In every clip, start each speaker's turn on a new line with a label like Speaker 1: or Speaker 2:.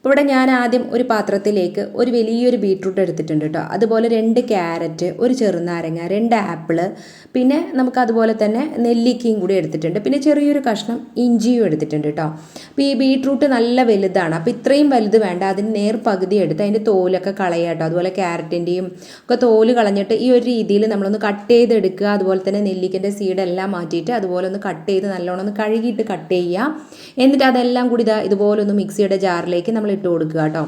Speaker 1: ഇപ്പോൾ ഇവിടെ ഞാൻ ആദ്യം ഒരു പാത്രത്തിലേക്ക് ഒരു വലിയൊരു ബീട്രൂട്ട് എടുത്തിട്ടുണ്ട് കേട്ടോ. അതുപോലെ രണ്ട് ക്യാരറ്റ് ഒരു ചെറുനാരങ്ങ രണ്ട് ആപ്പിൾ പിന്നെ നമുക്ക് അതുപോലെ തന്നെ നെല്ലിക്കയും കൂടി എടുത്തിട്ടുണ്ട്. പിന്നെ ചെറിയൊരു കഷ്ണം ഇഞ്ചിയും എടുത്തിട്ടുണ്ട് കേട്ടോ. അപ്പോൾ ഈ ബീട്രൂട്ട് നല്ല വലുതാണ്. അപ്പോൾ ഇത്രയും വലുത് വേണ്ട. അതിന് നേർ പകുതി എടുത്ത് അതിന്റെ തോലൊക്കെ കളയുക കേട്ടോ. അതുപോലെ ക്യാരറ്റിന്റെയും ഒക്കെ തോൽ കളഞ്ഞിട്ട് ഈ ഒരു രീതിയിൽ നമ്മളൊന്ന് കട്ട് ചെയ്തെടുക്കുക. അതുപോലെ തന്നെ നെല്ലിക്കന്റെ സീഡെല്ലാം മാറ്റിയിട്ട് അതുപോലെ ഒന്ന് കട്ട് ചെയ്ത് നല്ലോണം ഒന്ന് കഴുകിയിട്ട് കട്ട് ചെയ്യുക. എന്നിട്ട് അതെല്ലാം കൂടി ഇതാ ഇതുപോലെ ഒന്ന് മിക്സിയുടെ ജാറിലേക്ക് നമ്മൾ ഇട്ട് കൊടുക്കുക കേട്ടോ.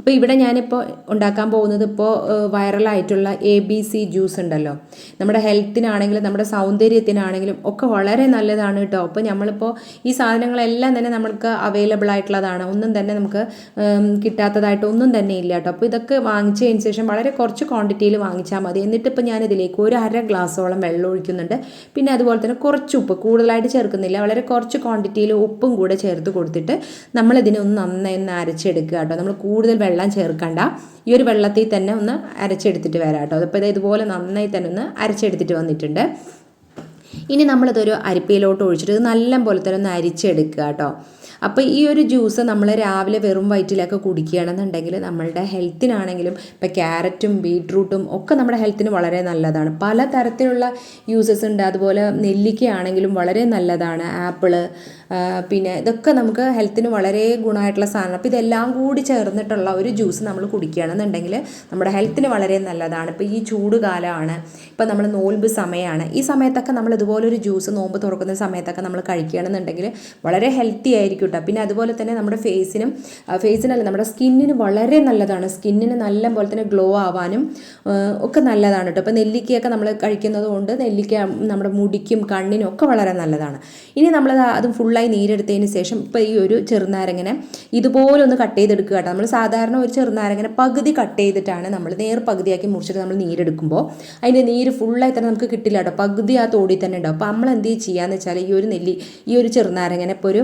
Speaker 1: അപ്പോൾ ഇവിടെ ഞാനിപ്പോൾ ഉണ്ടാക്കാൻ പോകുന്നത് ഇപ്പോൾ വൈറലായിട്ടുള്ള എ ബി സി ജ്യൂസ് ഉണ്ടല്ലോ. നമ്മുടെ ഹെൽത്തിനാണെങ്കിലും നമ്മുടെ സൗന്ദര്യത്തിനാണെങ്കിലും ഒക്കെ വളരെ നല്ലതാണ് കേട്ടോ. അപ്പോൾ നമ്മളിപ്പോൾ ഈ സാധനങ്ങളെല്ലാം തന്നെ നമ്മൾക്ക് അവൈലബിൾ ആയിട്ടുള്ളതാണ്. ഒന്നും തന്നെ നമുക്ക് കിട്ടാത്തതായിട്ട് ഒന്നും തന്നെ ഇല്ല കേട്ടോ. അപ്പോൾ ഇതൊക്കെ വാങ്ങിച്ചതിന് ശേഷം വളരെ കുറച്ച് ക്വാണ്ടിറ്റിയിൽ വാങ്ങിച്ചാൽ മതി. എന്നിട്ട് ഇപ്പോൾ ഞാൻ ഇതിലേക്ക് ഒരു അര ഗ്ലാസ്സോളം വെള്ളം ഒഴിക്കുന്നുണ്ട്. പിന്നെ അതുപോലെ തന്നെ കുറച്ച് ഉപ്പ് കൂടുതലായിട്ട് ചേർക്കുന്നില്ല. വളരെ കുറച്ച് ക്വാണ്ടിറ്റിയിൽ ഉപ്പും കൂടെ ചേർത്ത് കൊടുത്തിട്ട് നമ്മളിതിനെ ഒന്ന് നന്നായി ഒന്ന് അരച്ചെടുക്കുക കേട്ടോ. നമ്മൾ കൂടുതൽ വെള്ളം ചേർക്കണ്ട. ഈ ഒരു വെള്ളത്തിൽ തന്നെ ഒന്ന് അരച്ചെടുത്തിട്ട് വരാം കേട്ടോ. അതിപ്പോൾ ഇതുപോലെ നന്നായി തന്നെ ഒന്ന് അരച്ചെടുത്തിട്ട് വന്നിട്ടുണ്ട്. ഇനി നമ്മളിതൊരു അരിപ്പയിലോട്ട് ഒഴിച്ചിട്ട് ഇത് നല്ല പോലെ തന്നെ ഒന്ന് അരിച്ചെടുക്കുക കേട്ടോ. അപ്പോൾ ഈ ഒരു ജ്യൂസ് നമ്മൾ രാവിലെ വെറും വയറ്റിലൊക്കെ കുടിക്കുകയാണെന്നുണ്ടെങ്കിൽ നമ്മളുടെ ഹെൽത്തിനാണെങ്കിലും ഇപ്പോൾ ക്യാരറ്റും ബീട്രൂട്ടും ഒക്കെ നമ്മുടെ ഹെൽത്തിന് വളരെ നല്ലതാണ്. പല തരത്തിലുള്ള യൂസസ് ഉണ്ട്. അതുപോലെ നെല്ലിക്കയാണെങ്കിലും വളരെ നല്ലതാണ്. ആപ്പിൾ പിന്നെ ഇതൊക്കെ നമുക്ക് ഹെൽത്തിന് വളരെ ഗുണമായിട്ടുള്ള സാധനം അപ്പോൾ ഇതെല്ലാം കൂടി ചേർന്നിട്ടുള്ള ഒരു ജ്യൂസ് നമ്മൾ കുടിക്കുകയാണെന്നുണ്ടെങ്കിൽ നമ്മുടെ ഹെൽത്തിന് വളരെ നല്ലതാണ്. ഇപ്പോൾ ഈ ചൂട് കാലമാണ്. ഇപ്പോൾ നമ്മൾ നോൽബ് സമയമാണ്. ഈ സമയത്തൊക്കെ നമ്മൾ ഇതുപോലൊരു ജ്യൂസ് നോമ്പ് തുറക്കുന്ന സമയത്തൊക്കെ നമ്മൾ കഴിക്കുകയാണെന്നുണ്ടെങ്കിൽ വളരെ ഹെൽത്തി ആയിരിക്കും കേട്ടോ പിന്നെ അതുപോലെ തന്നെ നമ്മുടെ ഫേസിനും ഫേസിനല്ല നമ്മുടെ സ്കിന്നിന് വളരെ നല്ലതാണ്. സ്കിന്നിന് നല്ല പോലെ തന്നെ ഗ്ലോ ആവാനും ഒക്കെ നല്ലതാണ് കേട്ടോ. ഇപ്പോൾ നെല്ലിക്കയൊക്കെ നമ്മൾ കഴിക്കുന്നത് കൊണ്ട് നെല്ലിക്ക നമ്മുടെ മുടിക്കും കണ്ണിനും ഒക്കെ വളരെ നല്ലതാണ്. ഇനി നമ്മൾ അത് ഫുള്ളായി നീരെടുത്തതിന് ശേഷം ഇപ്പോൾ ഈ ഒരു ചെറുനാരങ്ങനെ ഇതുപോലെ ഒന്ന് കട്ട് ചെയ്തെടുക്കുക കേട്ടോ. നമ്മൾ സാധാരണ ഒരു ചെറുനാരങ്ങനെ പകുതി കട്ട് ചെയ്തിട്ടാണ് നമ്മൾ നേർ പകുതിയാക്കി മുറിച്ചിട്ട് നമ്മൾ നീരെടുക്കുമ്പോൾ അതിന്റെ നീര് ഫുള്ളായി തന്നെ നമുക്ക് കിട്ടില്ല കേട്ടോ. പകുതി ആ തോടി തന്നെ ഉണ്ടാവും. അപ്പോൾ നമ്മൾ എന്ത് ചെയ്യാന്ന് വെച്ചാൽ ഈ ഒരു നെല്ലി ഈ ഒരു ചെറുനാരങ്ങനെ ഇപ്പോൾ ഒരു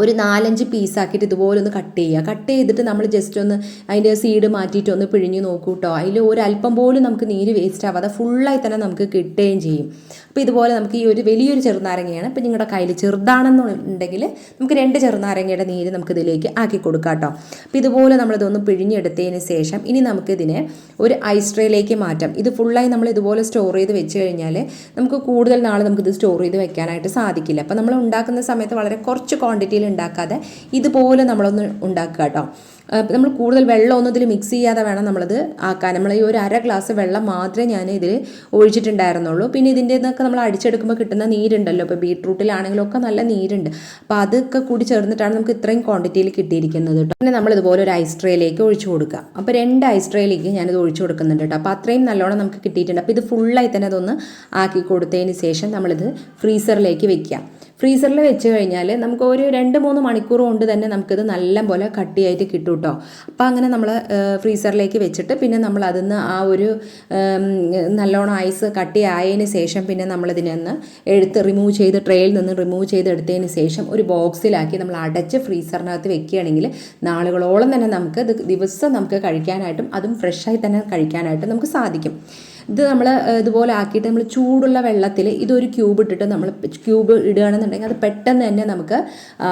Speaker 1: ഒരു നാലഞ്ച് പീസാക്കിയിട്ട് ഇതുപോലെ ഒന്ന് കട്ട് ചെയ്യുക. കട്ട് ചെയ്തിട്ട് നമ്മൾ ജസ്റ്റ് ഒന്ന് അതിന്റെ സീഡ് മാറ്റിയിട്ട് ഒന്ന് പിഴിഞ്ഞ് നോക്കൂ കേട്ടോ അതിൽ ഒരല്പം പോലും നമുക്ക് നീര് വേസ്റ്റ് ആവാതെ ഫുള്ളായി തന്നെ നമുക്ക് കിട്ടുകയും ചെയ്യും. അപ്പോൾ ഇതുപോലെ നമുക്ക് ഈ ഒരു വലിയൊരു ചെറുനാരങ്ങയാണ്. ഇപ്പോൾ നിങ്ങളുടെ കയ്യിൽ ചെറുതാണെന്നുണ്ടെങ്കിൽ നമുക്ക് രണ്ട് ചെറുനാരങ്ങയുടെ നീര് നമുക്ക് ഇതിലേക്ക് ആക്കി കൊടുക്കാം കേട്ടോ അപ്പോൾ ഇതുപോലെ നമ്മളിതൊന്ന് പിഴിഞ്ഞെടുത്തതിന് ശേഷം ഇനി നമുക്കിതിനെ ഒരു ഐസ് ട്രേയിലേക്ക് മാറ്റാം. ഇത് ഫുള്ളായി നമ്മൾ ഇതുപോലെ സ്റ്റോർ ചെയ്ത് വെച്ച് കഴിഞ്ഞാൽ നമുക്ക് കൂടുതൽ നാൾ നമുക്കിത് സ്റ്റോർ ചെയ്ത് വെക്കാനായിട്ട് സാധിക്കില്ല. അപ്പോൾ നമ്മൾ ഉണ്ടാക്കുന്ന സമയത്ത് വളരെ കുറച്ച് ക്വാണ്ടിറ്റിയിൽ ഉണ്ടാക്കാതെ ഇതുപോലെ നമ്മളൊന്ന് ഉണ്ടാക്കുക കേട്ടോ. നമ്മൾ കൂടുതൽ വെള്ളമൊന്നും ഇതിൽ മിക്സ് ചെയ്യാതെ വേണം നമ്മളത് ആക്കാൻ. നമ്മൾ ഈ ഒരു അര ഗ്ലാസ് വെള്ളം മാത്രമേ ഞാൻ ഇതിൽ ഒഴിച്ചിട്ടുണ്ടായിരുന്നുള്ളൂ. പിന്നെ ഇതിന്റെ നിന്നൊക്കെ നമ്മൾ അടിച്ചെടുക്കുമ്പോൾ കിട്ടുന്ന നീരുണ്ടല്ലോ. ഇപ്പോൾ ബീട്രൂട്ടിലാണെങ്കിലും ഒക്കെ നല്ല നീരുണ്ട്. അപ്പോൾ അതൊക്കെ കൂടി ചേർന്നിട്ടാണ് നമുക്ക് ഇത്രയും ക്വാണ്ടിറ്റിയിൽ കിട്ടിയിരിക്കുന്നത് കേട്ടോ പിന്നെ നമ്മൾ ഇതുപോലെ ഒരു ഐസ് ട്രേയിലേക്ക് ഒഴിച്ചു കൊടുക്കുക. അപ്പോൾ രണ്ട് ഐസ് ട്രേയിലേക്ക് ഞാനിത് ഒഴിച്ചു കൊടുക്കുന്നുണ്ട് കേട്ടോ അപ്പോൾ അത്രയും നല്ലോണം നമുക്ക് കിട്ടിയിട്ടുണ്ട്. അപ്പോൾ ഇത് ഫുള്ളായി തന്നെ അതൊന്ന് ആക്കി കൊടുത്തതിന് ശേഷം നമ്മളിത് ഫ്രീസറിലേക്ക് വെക്കുക. ഫ്രീസറിൽ വെച്ച് കഴിഞ്ഞാൽ നമുക്ക് ഒരു രണ്ട് മൂന്ന് മണിക്കൂർ കൊണ്ട് തന്നെ നമുക്കിത് നല്ല പോലെ കട്ടിയായിട്ട് കിട്ടും കേട്ടോ അപ്പോൾ അങ്ങനെ നമ്മൾ ഫ്രീസറിലേക്ക് വെച്ചിട്ട് പിന്നെ നമ്മൾ അതിന്ന് ആ ഒരു നല്ലോണം ഐസ് കട്ടി ആയതിന് ശേഷം പിന്നെ നമ്മളിതിനെ ഒന്ന് എടുത്ത് റിമൂവ് ചെയ്ത് ട്രേയിൽ നിന്ന് റിമൂവ് ചെയ്ത് എടുത്തതിന് ശേഷം ഒരു ബോക്സിലാക്കി നമ്മൾ അടച്ച് ഫ്രീസറിനകത്ത് വെക്കുകയാണെങ്കിൽ നാളുകളോളം തന്നെ നമുക്ക് ഇത് ദിവസം നമുക്ക് കഴിക്കാനായിട്ടും അതും ഫ്രഷായി തന്നെ കഴിക്കാനായിട്ടും നമുക്ക് സാധിക്കും. ഇത് നമ്മൾ ഇതുപോലെ ആക്കിയിട്ട് നമ്മൾ ചൂടുള്ള വെള്ളത്തിൽ ഇതൊരു ക്യൂബ് ഇട്ടിട്ട് നമ്മൾ ക്യൂബ് ഇടുകയാണെന്നുണ്ടെങ്കിൽ അത് പെട്ടെന്ന് തന്നെ നമുക്ക്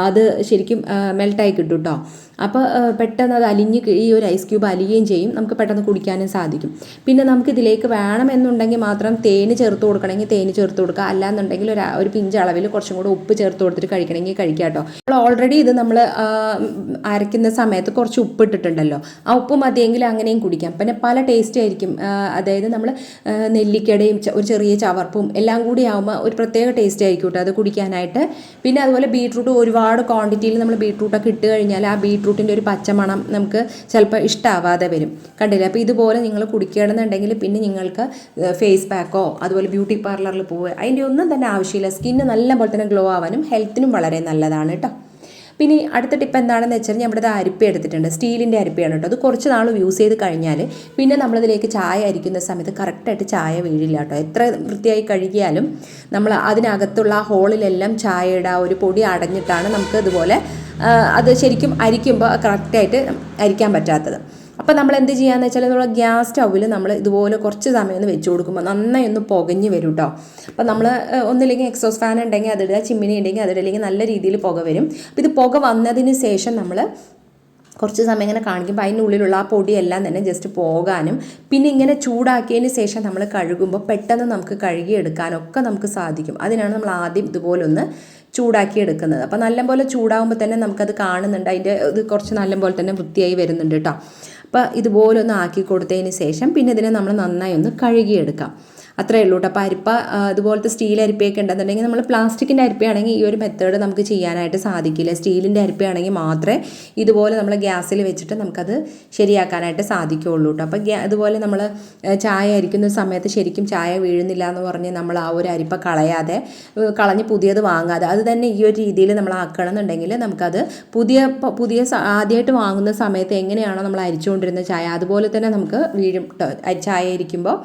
Speaker 1: അത് ശരിക്കും മെൽട്ടായി കിട്ടും കേട്ടോ അപ്പോൾ പെട്ടെന്ന് അത് അലിഞ്ഞ് ഈ ഒരു ഐസ് ക്യൂബ് അലിയുകയും ചെയ്യും. നമുക്ക് പെട്ടെന്ന് കുടിക്കാനും സാധിക്കും. പിന്നെ നമുക്ക് ഇതിലേക്ക് വേണമെന്നുണ്ടെങ്കിൽ മാത്രം തേന് ചേർത്ത് കൊടുക്കണമെങ്കിൽ തേന് ചേർത്ത് കൊടുക്കുക. അല്ലാന്നുണ്ടെങ്കിൽ ഒരു ഒരു പിഞ്ച് അളവിൽ കുറച്ചും കൂടെ ഉപ്പ് ചേർത്ത് കൊടുത്തിട്ട് കഴിക്കണമെങ്കിൽ കഴിക്കാം കേട്ടോ. അപ്പോൾ ഓൾറെഡി ഇത് നമ്മൾ അരയ്ക്കുന്ന സമയത്ത് കുറച്ച് ഉപ്പ് ഇട്ടിട്ടുണ്ടല്ലോ. ആ ഉപ്പ് മതിയെങ്കിൽ അങ്ങനെയും കുടിക്കാം. പിന്നെ പല ടേസ്റ്റ് ആയിരിക്കും. അതായത് നമ്മൾ നെല്ലിക്കടയും ഒരു ചെറിയ ചവർപ്പും എല്ലാം കൂടി ആകുമ്പോൾ ഒരു പ്രത്യേക ടേസ്റ്റ് ആയിരിക്കും കേട്ടോ അത് കുടിക്കാനായിട്ട്. പിന്നെ അതുപോലെ ബീട്രൂട്ട് ഒരുപാട് ക്വാണ്ടിറ്റിയിൽ നമ്മൾ ബീട്രൂട്ടൊക്കെ ഇട്ട് കഴിഞ്ഞാൽ ആ ബീട്രൂട്ടിന്റെ ഒരു പച്ചമണം നമുക്ക് ചിലപ്പോൾ ഇഷ്ടമാവാതെ വരും. കണ്ടില്ലേ? അപ്പോൾ ഇതുപോലെ നിങ്ങൾ കുടിക്കുകയാണെന്നുണ്ടെങ്കിൽ പിന്നെ നിങ്ങൾക്ക് ഫേസ് പാക്കോ അതുപോലെ ബ്യൂട്ടി പാർലറിൽ പോവുക. അതിന്റെ ഒന്നും തന്നെ ആവശ്യമില്ല. സ്കിന്ന് നല്ല പോലെ തന്നെ ഗ്ലോ ആവാനും ഹെൽത്തിനും വളരെ നല്ലതാണ് കേട്ടോ പിന്നെ അടുത്ത ടിപ്പ് എന്താണെന്ന് വെച്ചാൽ ഞാൻ ഇവിടെ അരിപ്പ എടുത്തിട്ടുണ്ട്. സ്റ്റീലിന്റെ അരിപ്പയാണ് കേട്ടോ അത് കുറച്ച് നാൾ യൂസ് ചെയ്ത് കഴിഞ്ഞാൽ പിന്നെ നമ്മളിതിലേക്ക് ചായ അരിക്കുന്ന സമയത്ത് കറക്റ്റായിട്ട് ചായ വീഴില്ല കേട്ടോ എത്ര വൃത്തിയായി കഴുകിയാലും നമ്മൾ അതിനകത്തുള്ള ആ ഹോളിലെല്ലാം ചായയുടെ ആ ഒരു പൊടി അടഞ്ഞിട്ടാണ് നമുക്ക് ഇതുപോലെ അത് ശരിക്കും അരിക്കുമ്പോൾ കറക്റ്റായിട്ട് അരിക്കാൻ പറ്റാത്തത്. അപ്പോൾ നമ്മൾ എന്ത് ചെയ്യാന്ന് വെച്ചാൽ നമ്മുടെ ഗ്യാസ് സ്റ്റൗവിൽ നമ്മൾ ഇതുപോലെ കുറച്ച് സമയം ഒന്ന് വെച്ച് കൊടുക്കുമ്പോൾ നന്നായി ഒന്ന് പുകഞ്ഞ് വരും കേട്ടോ അപ്പോൾ നമ്മൾ ഒന്നില്ലെങ്കിൽ എക്സോസ് ഫാൻ ഉണ്ടെങ്കിൽ അതിടുക ചിമ്മിനി ഉണ്ടെങ്കിൽ അതിടില്ലെങ്കിൽ നല്ല രീതിയിൽ പുക വരും. അപ്പോൾ ഇത് പുക വന്നതിന് ശേഷം നമ്മൾ കുറച്ച് സമയം ഇങ്ങനെ കാണിക്കുമ്പോൾ അതിന്റെ ഉള്ളിലുള്ള ആ പൊടിയെല്ലാം തന്നെ ജസ്റ്റ് പോകാനും പിന്നെ ഇങ്ങനെ ചൂടാക്കിയതിന് ശേഷം നമ്മൾ കഴുകുമ്പോൾ പെട്ടെന്ന് നമുക്ക് കഴുകിയെടുക്കാനൊക്കെ നമുക്ക് സാധിക്കും. അതിനാണ് നമ്മൾ ആദ്യം ഇതുപോലൊന്ന് ചൂടാക്കി എടുക്കുന്നത് അപ്പോൾ നല്ലപോലെ ചൂടാകുമ്പോൾ തന്നെ നമുക്കത് കാണുന്നുണ്ട്. അതിന്റെ ഇത് കുറച്ച് നല്ലപോലെ തന്നെ വൃത്തിയായി വരുന്നുണ്ട് കേട്ടോ അപ്പോൾ ഇതുപോലെ ഒന്ന് ആക്കി കൊടുത്തതിന് ശേഷം പിന്നെ ഇതിനെ നമ്മൾ നന്നായി ഒന്ന് കഴുകിയെടുക്കാം. അത്രയേ ഉള്ളൂ കേട്ടോ. അപ്പോൾ അരിപ്പ അതുപോലത്തെ സ്റ്റീൽ അരിപ്പയൊക്കെ ഉണ്ടെന്നുണ്ടെങ്കിൽ നമ്മൾ പ്ലാസ്റ്റിക്കിന്റെ അരിപ്പയാണെങ്കിൽ ഈ ഒരു മെത്തേഡ് നമുക്ക് ചെയ്യാനായിട്ട് സാധിക്കില്ല. സ്റ്റീലിന്റെ അരിപ്പയാണെങ്കിൽ മാത്രമേ ഇതുപോലെ നമ്മൾ ഗ്യാസിൽ വെച്ചിട്ട് നമുക്കത് ശരിയാക്കാനായിട്ട് സാധിക്കുകയുള്ളൂ കേട്ടോ. അപ്പോൾ അതുപോലെ നമ്മൾ ചായ അരിക്കുന്ന സമയത്ത് ശരിക്കും ചായ വീഴുന്നില്ല എന്ന് പറഞ്ഞ് നമ്മൾ ആ ഒരു അരിപ്പ കളയാതെ കളഞ്ഞ് പുതിയത് വാങ്ങാതെ അത് തന്നെ ഈ ഒരു രീതിയിൽ നമ്മൾ ആക്കണം എന്നുണ്ടെങ്കിൽ നമുക്കത് പുതിയ പുതിയ ആദ്യമായിട്ട് വാങ്ങുന്ന സമയത്ത് എങ്ങനെയാണോ നമ്മൾ അരിച്ചുകൊണ്ടിരുന്ന ചായ അതുപോലെ തന്നെ നമുക്ക് വീഴും ചായ ഇരിക്കുമ്പോൾ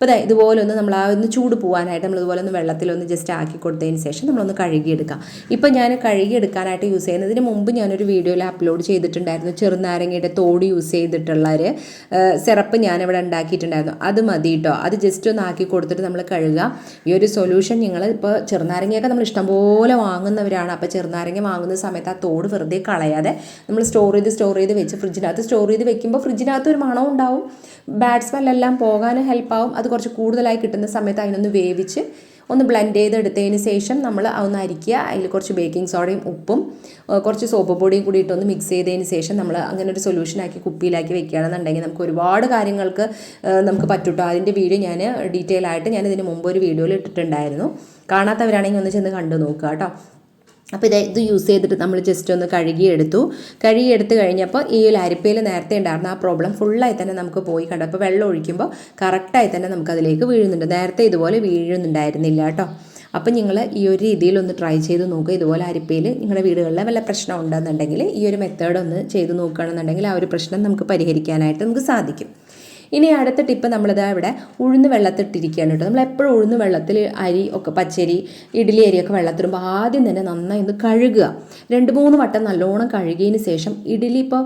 Speaker 1: അപ്പോൾ അതെ ഇതുപോലെ ഒന്ന് നമ്മൾ ആ ഒന്ന് ചൂട് പോകാനായിട്ട് നമ്മൾ ഇതുപോലെ ഒന്ന് വെള്ളത്തിലൊന്ന് ജസ്റ്റ് ആക്കി കൊടുത്തതിന് ശേഷം നമ്മളൊന്ന് കഴുകിയെടുക്കാം. ഇപ്പോൾ ഞാൻ കഴുകിയെടുക്കാനായിട്ട് യൂസ് ചെയ്യുന്നതിന് മുമ്പ് ഞാനൊരു വീഡിയോയിൽ അപ്ലോഡ് ചെയ്തിട്ടുണ്ടായിരുന്നു. ചെറുനാരങ്ങയുടെ തോട് യൂസ് ചെയ്തിട്ടുള്ള ഒരു സിറപ്പ് ഞാനിവിടെ ഉണ്ടാക്കിയിട്ടുണ്ടായിരുന്നു. അത് മതി കേട്ടോ അത് ജസ്റ്റ് ഒന്ന് ആക്കി കൊടുത്തിട്ട് നമ്മൾ കഴുകുക ഈ ഒരു സൊല്യൂഷൻ നിങ്ങൾ ഇപ്പോൾ ചെറുനാരങ്ങയൊക്കെ നമ്മൾ ഇഷ്ടംപോലെ വാങ്ങുന്നവരാണ്. അപ്പോൾ ചെറുനാരങ്ങ വാങ്ങുന്ന സമയത്ത് ആ തോട് വെറുതെ കളയാതെ നമ്മൾ സ്റ്റോർ ചെയ്ത് സ്റ്റോർ ചെയ്ത് വെച്ച് ഫ്രിഡ്ജിനകത്ത് സ്റ്റോർ ചെയ്ത് വെക്കുമ്പോൾ ഫ്രിഡ്ജിനകത്ത് ഒരു മണം ഉണ്ടാവും. ബാഡ് സ്മെല്ലെല്ലാം പോകാനും ഹെൽപ്പാവും അത് കുറച്ച് കൂടുതലായി കിട്ടുന്ന സമയത്ത് അതിനൊന്ന് വേവിച്ച് ഒന്ന് ബ്ലെൻഡ് ചെയ്തെടുത്തതിന് ശേഷം നമ്മൾ ഒന്ന് അരിക്കുക. അതിൽ കുറച്ച് ബേക്കിംഗ് സോഡയും ഉപ്പും കുറച്ച് സോപ്പ് പൊടിയും കൂടി ഇട്ടൊന്ന് മിക്സ് ചെയ്തതിന് ശേഷം നമ്മൾ അങ്ങനെ ഒരു സൊല്യൂഷനാക്കി കുപ്പിയിലാക്കി വെക്കുകയാണെന്നുണ്ടെങ്കിൽ നമുക്ക് ഒരുപാട് കാര്യങ്ങൾക്ക് നമുക്ക് പറ്റുട്ടോ. അതിന്റെ വീഡിയോ ഞാൻ ഡീറ്റെയിൽ ആയിട്ട് ഞാൻ ഇതിന് മുമ്പ് ഒരു വീഡിയോയിൽ ഇട്ടിട്ടുണ്ടായിരുന്നു. കാണാത്തവരാണെങ്കിൽ ഒന്ന് ചെന്ന് കണ്ടു നോക്കുക കേട്ടോ. അപ്പോൾ ഇത് ഇത് യൂസ് ചെയ്തിട്ട് നമ്മൾ ജസ്റ്റ് ഒന്ന് കഴുകിയെടുത്തു. കഴുകിയെടുത്ത് കഴിഞ്ഞപ്പോൾ ഈ ഒരു അരിപ്പയിൽ നേരത്തെ ഉണ്ടായിരുന്ന ആ പ്രോബ്ലം ഫുള്ളായി തന്നെ നമുക്ക് പോയി കണ്ടു. അപ്പോൾ വെള്ളം ഒഴിക്കുമ്പോൾ കറക്റ്റായി തന്നെ നമുക്ക് അതിലേക്ക് വീഴുന്നുണ്ട്. നേരത്തെ ഇതുപോലെ വീഴുന്നുണ്ടായിരുന്നില്ല കേട്ടോ. അപ്പോൾ നിങ്ങൾ ഈ ഒരു രീതിയിൽ ഒന്ന് ട്രൈ ചെയ്ത് നോക്കുക ഇതുപോലെ അരിപ്പയിൽ നിങ്ങളുടെ വീടുകളിൽ വല്ല പ്രശ്നം ഉണ്ടെന്നുണ്ടെങ്കിൽ ഈ ഒരു മെത്തേഡ് ഒന്ന് ചെയ്ത് നോക്കുകയാണെന്നുണ്ടെങ്കിൽ ആ ഒരു പ്രശ്നം നമുക്ക് പരിഹരിക്കാനായിട്ട് നമുക്ക് സാധിക്കും. ഇനി അടുത്ത ടിപ്പ് നമ്മളിതാ ഇവിടെ ഉഴുന്ന് വെള്ളത്തിട്ടിരിക്കുകയാണ് കേട്ടോ. നമ്മൾ എപ്പോഴും ഉഴുന്ന് വെള്ളത്തിൽ അരി ഒക്കെ പച്ചരി ഇഡ്ഡലി അരിയൊക്കെ വെള്ളത്തിടുമ്പോൾ ആദ്യം തന്നെ നന്നായി ഒന്ന് കഴുകുക. രണ്ട് മൂന്ന് വട്ടം നല്ലോണം കഴുകിയതിന് ശേഷം ഇഡ്ഡലി ഇപ്പോൾ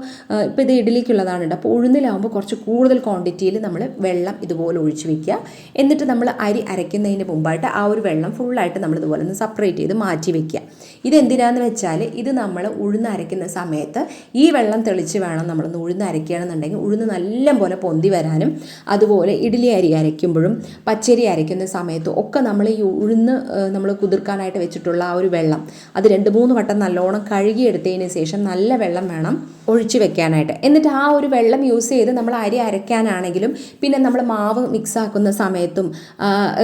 Speaker 1: ഇപ്പോൾ ഇത് ഇഡ്ഡലിക്കുള്ളതാണ് കേട്ടോ. അപ്പോൾ ഉഴുന്നിലാവുമ്പോൾ കുറച്ച് കൂടുതൽ ക്വാണ്ടിറ്റിയിൽ നമ്മൾ വെള്ളം ഇതുപോലെ ഒഴിച്ച് വെക്കുക. എന്നിട്ട് നമ്മൾ അരി അരയ്ക്കുന്നതിന് മുമ്പായിട്ട് ആ ഒരു വെള്ളം ഫുള്ളായിട്ട് നമ്മൾ ഇതുപോലെ ഒന്ന് സെപ്പറേറ്റ് ചെയ്ത് മാറ്റി വെക്കുക. ഇതെന്തിനാന്ന് വെച്ചാൽ ഇത് നമ്മൾ ഉഴുന്ന് അരയ്ക്കുന്ന സമയത്ത് ഈ വെള്ളം തെളിച്ച് വേണം നമ്മളൊന്ന് ഉഴുന്ന് അരയ്ക്കുകയാണെന്നുണ്ടെങ്കിൽ ഉഴുന്ന് നല്ല പോലെ പൊന്തി വരാനും അതുപോലെ ഇഡ്ഡലി അരി അരയ്ക്കുമ്പോഴും പച്ചരി അരയ്ക്കുന്ന സമയത്തും ഒക്കെ നമ്മൾ ഈ ഉഴുന്ന് നമ്മൾ കുതിർക്കാനായിട്ട് വെച്ചിട്ടുള്ള ആ ഒരു വെള്ളം അത് രണ്ട് മൂന്ന് വട്ടം നല്ലോണം കഴുകിയെടുത്തതിന് ശേഷം നല്ല വെള്ളം വേണം. ഒഴിച്ച് വെക്കാനായിട്ട്. എന്നിട്ട് ആ ഒരു വെള്ളം യൂസ് ചെയ്ത് നമ്മൾ അരി അരയ്ക്കാനാണെങ്കിലും പിന്നെ നമ്മൾ മാവ് മിക്സ് ആക്കുന്ന സമയത്തും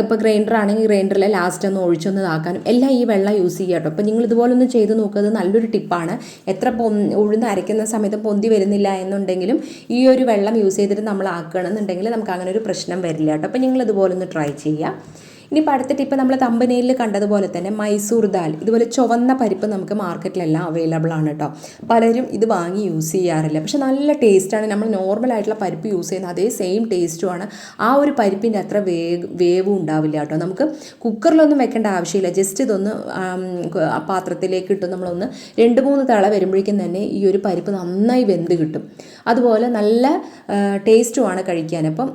Speaker 1: ഇപ്പോൾ ഗ്രൈൻഡർ ആണെങ്കിൽ ഗ്രൈൻഡറിൽ ലാസ്റ്റ് ഒന്ന് ഒഴിച്ചൊന്ന് ഇതാക്കാനും എല്ലാം ഈ വെള്ളം യൂസ് ചെയ്യുക കേട്ടോ. അപ്പോൾ നിങ്ങൾ ഇതുപോലെ ഒന്ന് ചെയ്ത് നോക്കുക അത് നല്ലൊരു ടിപ്പാണ് എത്ര ഉഴുന്ന് അരയ്ക്കുന്ന സമയത്ത് പൊന്തി വരുന്നില്ല എന്നുണ്ടെങ്കിലും ഈ ഒരു വെള്ളം യൂസ് ചെയ്തിട്ട് നമ്മൾ ആക്കുകയാണെന്നുണ്ടെങ്കിൽ നമുക്ക് അങ്ങനെ ഒരു പ്രശ്നം വരില്ല കേട്ടോ. അപ്പോൾ നിങ്ങൾ ഇതുപോലെ ഒന്ന് ട്രൈ ചെയ്യുക. ഇനിയിപ്പോൾ അടുത്ത ടിപ്പ് നമ്മൾ തമ്പനയിൽ കണ്ടതുപോലെ തന്നെ മൈസൂർ ദാൽ ഇതുപോലെ ചുവന്ന പരിപ്പ് നമുക്ക് മാർക്കറ്റിലെല്ലാം അവൈലബിൾ ആണ് കേട്ടോ പലരും ഇത് വാങ്ങി യൂസ് ചെയ്യാറില്ല. പക്ഷെ നല്ല ടേസ്റ്റാണ് നമ്മൾ നോർമൽ ആയിട്ടുള്ള പരിപ്പ് യൂസ് ചെയ്യുന്ന അതേ സെയിം ടേസ്റ്റുമാണ് ആ ഒരു പരിപ്പിന്റെ അത്ര വേഗ വേവും ഉണ്ടാവില്ല കേട്ടോ നമുക്ക് കുക്കറിലൊന്നും വെക്കേണ്ട ആവശ്യമില്ല. ജസ്റ്റ് ഇതൊന്ന് പാത്രത്തിലേക്ക് ഇട്ട് നമ്മളൊന്ന് രണ്ട് മൂന്ന് തള വരുമ്പോഴേക്കും തന്നെ ഈ ഒരു പരിപ്പ് നന്നായി വെന്ത് കിട്ടും. അതുപോലെ നല്ല ടേസ്റ്റുമാണ് കഴിക്കാൻ. അപ്പം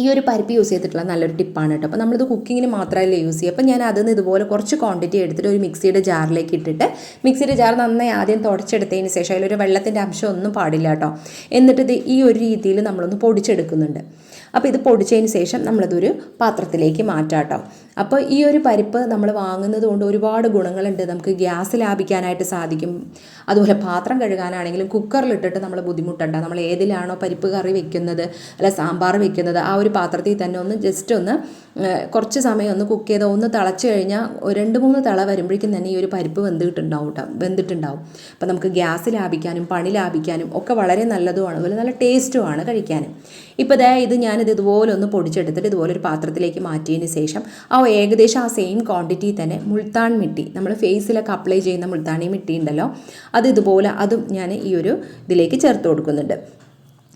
Speaker 1: ഈ ഒരു പരിപ്പ് യൂസ് ചെയ്തിട്ടുള്ള നല്ലൊരു ടിപ്പാണ് കേട്ടോ. അപ്പോൾ നമ്മളിത് കുക്കിങ്ങിന് മാത്രമല്ല യൂസ് ചെയ്യുക. അപ്പോൾ ഞാൻ അതിൽ ഇതുപോലെ കുറച്ച് ക്വാണ്ടിറ്റി എടുത്തിട്ട് ഒരു മിക്സിയുടെ ജാറിലേക്ക് ഇട്ടിട്ട് മിക്സിയുടെ ജാർ നന്നായി ആദ്യം തുടച്ചെടുത്തതിന് ശേഷം അതിലൊരു വെള്ളത്തിന്റെ അംശം ഒന്നും പാടില്ല കേട്ടോ. എന്നിട്ട് ഈ ഒരു രീതിയിൽ നമ്മളൊന്ന് പൊടിച്ചെടുക്കുന്നുണ്ട്. അപ്പോൾ ഇത് പൊടിച്ചതിന് ശേഷം നമ്മളതൊരു പാത്രത്തിലേക്ക് മാറ്റാം കേട്ടോ. അപ്പോൾ ഈ ഒരു പരിപ്പ് നമ്മൾ വാങ്ങുന്നത് കൊണ്ട് ഒരുപാട് ഗുണങ്ങളുണ്ട്. നമുക്ക് ഗ്യാസ് ലാഭിക്കാനായിട്ട് സാധിക്കും. അതുപോലെ പാത്രം കഴുകാനാണെങ്കിലും കുക്കറിലിട്ടിട്ട് നമ്മൾ ബുദ്ധിമുട്ടണ്ട. നമ്മൾ ഏതിലാണോ പരിപ്പ് കറി വെക്കുന്നത് അല്ല സാമ്പാർ വെക്കുന്നത് ആ ഒരു പാത്രത്തിൽ തന്നെ ഒന്ന് ജസ്റ്റ് ഒന്ന് കുറച്ച് സമയം ഒന്ന് കുക്ക് ചെയ്ത് ഒന്ന് തിളച്ച് കഴിഞ്ഞാൽ രണ്ട് മൂന്ന് തിള വരുമ്പോഴേക്കും തന്നെ ഈ ഒരു പരിപ്പ് വെന്തിട്ടുണ്ടാവും കേട്ടോ വെന്തിട്ടുണ്ടാവും. അപ്പം നമുക്ക് ഗ്യാസ് ലാഭിക്കാനും പണി ലാഭിക്കാനും ഒക്കെ വളരെ നല്ലതുമാണ്. അതുപോലെ നല്ല ടേസ്റ്റുമാണ് കഴിക്കാനും. ഇപ്പോൾ ദേ ഇത് ഞാനിത് ഇതുപോലെ ഒന്ന് പൊടിച്ചെടുത്തിട്ട് ഇതുപോലെ ഒരു പാത്രത്തിലേക്ക് മാറ്റിയതിന് ശേഷം ആ ഏകദേശം ആ സെയിം ക്വാണ്ടിറ്റി തന്നെ? മുൾത്താൻ മിട്ടി. നമ്മൾ ഫേസിലൊക്കെ അപ്ലൈ ചെയ്യുന്ന മുൾത്താണി മിട്ടി ഉണ്ടല്ലോ. അത് ഇതുപോലെ അതും ഞാൻ ഈ ഒരു ഇതിലേക്ക് ചേർത്ത് കൊടുക്കുന്നുണ്ട്.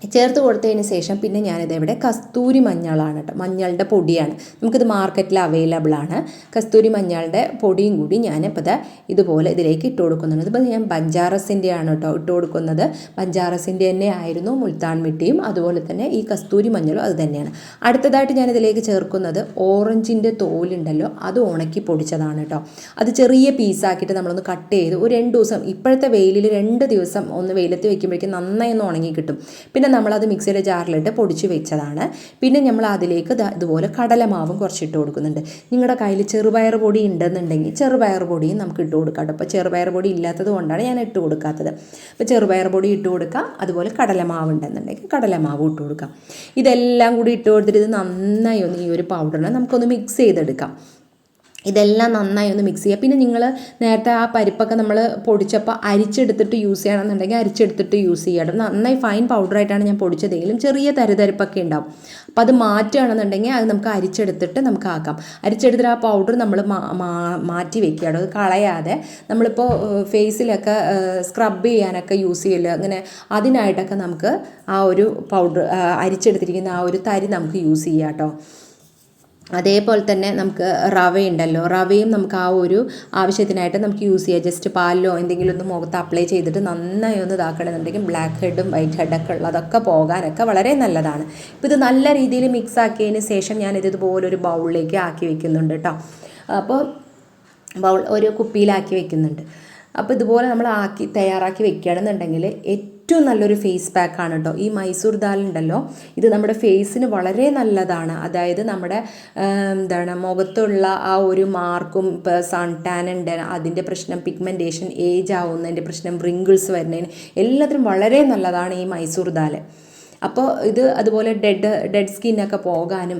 Speaker 1: ചേർത്ത് കൊടുത്തതിന് ശേഷം പിന്നെ ഞാനിത് ഇവിടെ കസ്തൂരി മഞ്ഞളാണ് കേട്ടോ മഞ്ഞളുടെ പൊടിയാണ്. നമുക്കിത് മാർക്കറ്റിൽ അവൈലബിൾ ആണ്. കസ്തൂരി മഞ്ഞളുടെ പൊടിയും കൂടി ഞാനിപ്പോൾ ഇത് ഇതുപോലെ ഇതിലേക്ക് ഇട്ട് കൊടുക്കുന്നുണ്ട്. ഇതിപ്പോൾ ഞാൻ ബഞ്ചാറസിന്റെയാണ് കേട്ടോ ഇട്ട് കൊടുക്കുന്നത്. ബഞ്ചാറസിന്റെ തന്നെ ആയിരുന്നു മുൾത്താൻ മിട്ടിയും. അതുപോലെ തന്നെ ഈ കസ്തൂരി മഞ്ഞളും അത് തന്നെയാണ്. അടുത്തതായിട്ട് ഞാൻ ഇതിലേക്ക് ചേർക്കുന്നത് ഓറഞ്ചിന്റെ തോലുണ്ടല്ലോ. അത് ഉണക്കി പൊടിച്ചതാണ് കേട്ടോ അത് ചെറിയ പീസാക്കിയിട്ട് നമ്മളൊന്ന് കട്ട് ചെയ്ത് ഒരു രണ്ട് ദിവസം ഇപ്പോഴത്തെ വെയിലിൽ രണ്ട് ദിവസം ഒന്ന് വെയിലത്ത് വെക്കുമ്പോഴേക്കും നന്നായി ഒന്ന് ഉണങ്ങി കിട്ടും. പിന്നെ നമ്മളത് മിക്സിയുടെ ജാറിലിട്ട് പൊടിച്ച് വെച്ചതാണ്. പിന്നെ നമ്മൾ അതിലേക്ക് ഇതുപോലെ കടലമാവും കുറച്ചിട്ട് കൊടുക്കുന്നുണ്ട്. നിങ്ങളുടെ കയ്യിൽ ചെറുപയർ പൊടി ഉണ്ടെന്നുണ്ടെങ്കിൽ ചെറുപയർ പൊടിയും നമുക്ക് ഇട്ട് കൊടുക്കാം കേട്ടോ. അപ്പോൾ ചെറുപയർ പൊടി ഇല്ലാത്തത് കൊണ്ടാണ് ഞാൻ ഇട്ട് കൊടുക്കാത്തത്. അപ്പോൾ ചെറുപയർ പൊടി ഇട്ട് കൊടുക്കാം. അതുപോലെ കടലമാവ് ഉണ്ടെന്നുണ്ടെങ്കിൽ കടലമാവ് ഇട്ട് കൊടുക്കാം. ഇതെല്ലാം കൂടി ഇട്ട് കൊടുത്തിട്ട് ഇത് നന്നായി ഒന്ന് ഈ ഒരു പൗഡറിനെ നമുക്കൊന്ന് മിക്സ് ചെയ്തെടുക്കാം. ഇതെല്ലാം നന്നായി ഒന്ന് മിക്സ് ചെയ്യുക. പിന്നെ നിങ്ങൾ നേരത്തെ ആ പരിപ്പൊക്കെ നമ്മൾ പൊടിച്ചപ്പോൾ അരിച്ചെടുത്തിട്ട് യൂസ് ചെയ്യണമെന്നുണ്ടെങ്കിൽ അരിച്ചെടുത്തിട്ട് യൂസ് ചെയ്യണം നന്നായി ഫൈൻ പൗഡറായിട്ടാണ് ഞാൻ പൊടിച്ചതെങ്കിലും ചെറിയ തരിതരിപ്പൊക്കെ ഉണ്ടാവും. അപ്പോൾ അത് മാറ്റുകയാണെന്നുണ്ടെങ്കിൽ അത് നമുക്ക് അരിച്ചെടുത്തിട്ട് നമുക്ക് ആക്കാം. അരിച്ചെടുത്തിട്ട് ആ പൗഡർ നമ്മൾ മാറ്റി വെക്കുക അത് കളയാതെ നമ്മളിപ്പോൾ ഫേസിലൊക്കെ സ്ക്രബ് ചെയ്യാനൊക്കെ യൂസ് ചെയ്യില്ല അങ്ങനെ അതിനായിട്ടൊക്കെ നമുക്ക് ആ ഒരു പൗഡർ അരിച്ചെടുത്തിരിക്കുന്ന ആ ഒരു തരി നമുക്ക് യൂസ് ചെയ്യാം കേട്ടോ. അതേപോലെ തന്നെ നമുക്ക് റവ ഉണ്ടല്ലോ. റവയും നമുക്ക് ആ ഒരു ആവശ്യത്തിനായിട്ട് നമുക്ക് യൂസ് ചെയ്യാം. ജസ്റ്റ് പാലിലോ എന്തെങ്കിലും ഒന്ന് മുഖത്ത് അപ്ലൈ ചെയ്തിട്ട് നന്നായി ഒന്ന് ഇതാക്കണമെന്നുണ്ടെങ്കിൽ ബ്ലാക്ക് ഹെഡും വൈറ്റ് ഹെഡൊക്കെ ഉള്ളതൊക്കെ പോകാനൊക്കെ വളരെ നല്ലതാണ്. ഇപ്പോൾ ഇത് നല്ല രീതിയിൽ മിക്സ് ആക്കിയതിന് ശേഷം ഞാനിത് ഇതുപോലെ ഒരു ബൗളിലേക്ക് ആക്കി വെക്കുന്നുണ്ട് കേട്ടോ അപ്പോൾ ബൗൾ ഒരു കുപ്പിയിലാക്കി വെക്കുന്നുണ്ട്. അപ്പോൾ ഇതുപോലെ നമ്മൾ ആക്കി തയ്യാറാക്കി വെക്കുകയാണെന്നുണ്ടെങ്കിൽ ഏറ്റവും നല്ലൊരു ഫേസ് പാക്കാണ് കേട്ടോ ഈ മൈസൂർ ദാൽ ഉണ്ടല്ലോ. ഇത് നമ്മുടെ ഫേസിന് വളരെ നല്ലതാണ്. അതായത് നമ്മുടെ എന്താണ് മുഖത്തുള്ള ആ ഒരു മാർക്കും ഇപ്പോൾ സൺ ടാൻ ഉണ്ട് അതിന്റെ പ്രശ്നം പിഗ്മെന്റേഷൻ ഏജ് ആവുന്നതിന്റെ പ്രശ്നം റിങ്കിൾസ് വരുന്നതിന് എല്ലാത്തിനും വളരെ നല്ലതാണ് ഈ മൈസൂർ ദാൽ അപ്പോൾ ഇത് അതുപോലെ ഡെഡ് ഡെഡ് സ്കിന്നൊക്കെ പോകാനും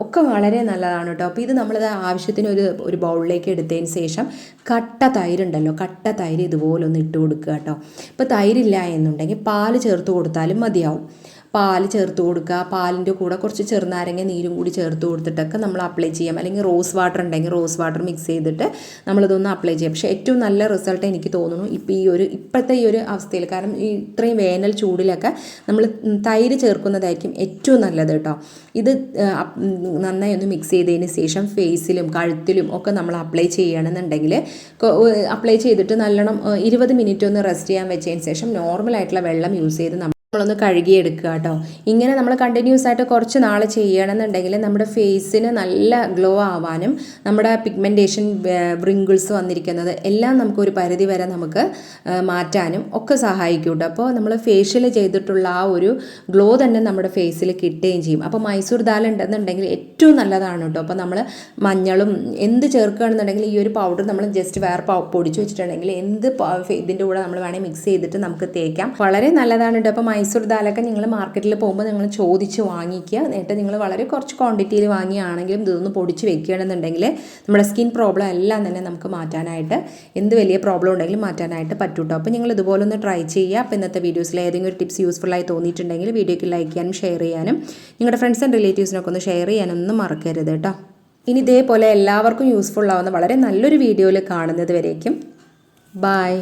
Speaker 1: ഒക്കെ വളരെ നല്ലതാണ് കേട്ടോ അപ്പോൾ ഇത് നമ്മളത് ആവശ്യത്തിന് ഒരു ഒരു ബൗളിലേക്ക് എടുത്തതിന് ശേഷം കട്ട തൈരുണ്ടല്ലോ കട്ട തൈര് ഇതുപോലെ ഒന്ന് ഇട്ട് കൊടുക്കുക കേട്ടോ ഇപ്പോൾ തൈരില്ല എന്നുണ്ടെങ്കിൽ പാൽ ചേർത്ത് കൊടുത്താലും മതിയാവും. പാൽ ചേർത്ത് കൊടുക്കുക. പാലിന്റെ കൂടെ കുറച്ച് ചെറുനാരങ്ങ നീരും കൂടി ചേർത്ത് കൊടുത്തിട്ടൊക്കെ നമ്മൾ അപ്ലൈ ചെയ്യാം. അല്ലെങ്കിൽ റോസ് വാട്ടർ ഉണ്ടെങ്കിൽ റോസ് വാട്ടർ മിക്സ് ചെയ്തിട്ട് നമ്മളിതൊന്ന് അപ്ലൈ ചെയ്യാം. പക്ഷേ ഏറ്റവും നല്ല റിസൾട്ട് എനിക്ക് തോന്നുന്നു ഇപ്പോൾ ഈ ഒരു ഇപ്പോഴത്തെ ഈ ഒരു അവസ്ഥയിൽ. കാരണം ഈ ഇത്രയും വേനൽ ചൂടിലൊക്കെ നമ്മൾ തൈര് ചേർക്കുന്നതായിരിക്കും ഏറ്റവും നല്ലത് കേട്ടോ. ഇത് നന്നായി ഒന്ന് മിക്സ് ചെയ്തതിന് ശേഷം ഫേസിലും കഴുത്തിലും ഒക്കെ നമ്മൾ അപ്ലൈ ചെയ്യുകയാണെന്നുണ്ടെങ്കിൽ അപ്ലൈ ചെയ്തിട്ട് നല്ലോണം ഇരുപത് മിനിറ്റ് ഒന്ന് റെസ്റ്റ് ചെയ്യാൻ വെച്ചതിന് ശേഷം നോർമലായിട്ടുള്ള വെള്ളം യൂസ് ചെയ്ത് നമ്മൾ നമ്മളൊന്ന് കഴുകിയെടുക്കുക കേട്ടോ. ഇങ്ങനെ നമ്മൾ കണ്ടിന്യൂസ് ആയിട്ട് കുറച്ച് നാൾ ചെയ്യണമെന്നുണ്ടെങ്കിൽ നമ്മുടെ ഫേസിന് നല്ല ഗ്ലോ ആവാനും നമ്മുടെ പിഗ്മെന്റേഷൻ ബ്രിങ്കിൾസ് വന്നിരിക്കുന്നത് എല്ലാം നമുക്കൊരു പരിധി വരെ നമുക്ക് മാറ്റാനും ഒക്കെ സഹായിക്കും കേട്ടോ. അപ്പോൾ നമ്മൾ ഫേഷ്യൽ ചെയ്തിട്ടുള്ള ആ ഒരു ഗ്ലോ തന്നെ നമ്മുടെ ഫേസിൽ കിട്ടുകയും ചെയ്യും. അപ്പോൾ മൈസൂർ ദാൽ ഉണ്ടെന്നുണ്ടെങ്കിൽ ഏറ്റവും നല്ലതാണ് കേട്ടോ. അപ്പോൾ നമ്മൾ മഞ്ഞളും എന്ത് ചേർക്കുകയാണെന്നുണ്ടെങ്കിൽ ഈ ഒരു പൗഡർ നമ്മൾ ജസ്റ്റ് വേറെ പൊടിച്ച് വെച്ചിട്ടുണ്ടെങ്കിൽ എന്ത് ഇതിന്റെ കൂടെ നമ്മൾ വേണമെങ്കിൽ മിക്സ് ചെയ്തിട്ട് നമുക്ക് തേക്കാം. വളരെ നല്ലതാണ് കേട്ടോ. അപ്പോൾ മൈസൂർ ദാലൊക്കെ നിങ്ങൾ മാർക്കറ്റിൽ പോകുമ്പോൾ നിങ്ങൾ ചോദിച്ച് വാങ്ങിക്കുക. എന്നിട്ട് നിങ്ങൾ വളരെ കുറച്ച് ക്വാണ്ടിറ്റിയിൽ വാങ്ങിയാണെങ്കിലും ഇതൊന്ന് പൊടിച്ച് വെക്കുകയാണെന്നുണ്ടെങ്കിൽ നമ്മുടെ സ്കിൻ പ്രോബ്ലം എല്ലാം തന്നെ നമുക്ക് മാറ്റാനായിട്ട് എന്ത് വലിയ പ്രോബ്ലം ഉണ്ടെങ്കിലും മാറ്റാനായിട്ട് പറ്റൂട്ടോ അപ്പോൾ നിങ്ങൾ ഇതുപോലെ ഒന്ന് ട്രൈ ചെയ്യുക. അപ്പോൾ ഇന്നത്തെ വീഡിയോസിൽ ഏതെങ്കിലും ഒരു ടിപ്സ് ആയി തോന്നിയിട്ടുണ്ടെങ്കിൽ വീഡിയോയ്ക്ക് ലൈക്ക് ചെയ്യാനും ഷെയർ ചെയ്യാനും നിങ്ങളുടെ ഫ്രണ്ട്സ് ആൻഡ് റിലേറ്റീവ്സിനൊക്കെ ഒന്ന് ഷെയർ ചെയ്യാനൊന്നും മറക്കരുത് കേട്ടോ ഇനി ഇതേപോലെ എല്ലാവർക്കും യൂസ്ഫുൾ ആവുന്ന വളരെ നല്ലൊരു വീഡിയോയിൽ കാണുന്നത് വരേക്കും. ബായ്